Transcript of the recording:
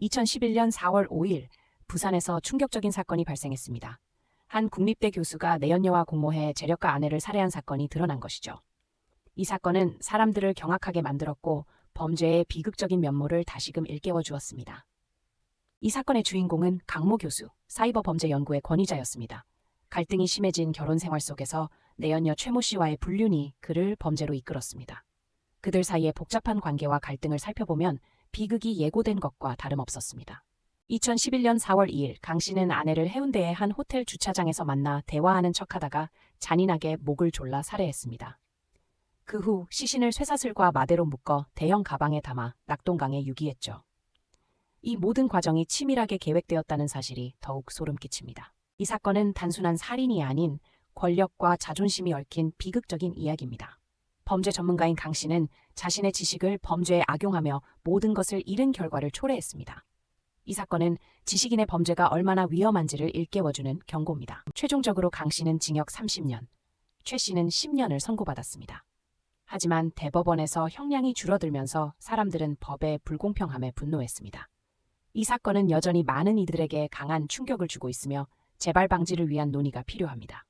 2011년 4월 5일 부산에서 충격적인 사건이 발생했습니다. 한 국립대 교수가 내연녀와 공모해 재력가 아내를 살해한 사건이 드러난 것이죠. 이 사건은 사람들을 경악하게 만들었고 범죄의 비극적인 면모를 다시금 일깨워 주었습니다. 이 사건의 주인공은 강모 교수, 사이버 범죄 연구의 권위자였습니다. 갈등이 심해진 결혼 생활 속에서 내연녀 최모 씨와의 불륜이 그를 범죄로 이끌었습니다. 그들 사이의 복잡한 관계와 갈등을 살펴보면 비극이 예고된 것과 다름없었습니다. 2011년 4월 2일 강 씨는 아내를 해운대의 한 호텔 주차장에서 만나 대화하는 척하다가 잔인하게 목을 졸라 살해했습니다. 그 후 시신을 쇠사슬과 마대로 묶어 대형 가방에 담아 낙동강에 유기했죠. 이 모든 과정이 치밀하게 계획되었다는 사실이 더욱 소름 끼칩니다. 이 사건은 단순한 살인이 아닌 권력과 자존심이 얽힌 비극적인 이야기입니다. 범죄 전문가인 강 씨는 자신의 지식을 범죄에 악용하며 모든 것을 잃은 결과를 초래했습니다. 이 사건은 지식인의 범죄가 얼마나 위험한지를 일깨워주는 경고입니다. 최종적으로 강 씨는 징역 30년, 최 씨는 10년을 선고받았습니다. 하지만 대법원에서 형량이 줄어들면서 사람들은 법의 불공평함에 분노했습니다. 이 사건은 여전히 많은 이들에게 강한 충격을 주고 있으며 재발 방지를 위한 논의가 필요합니다.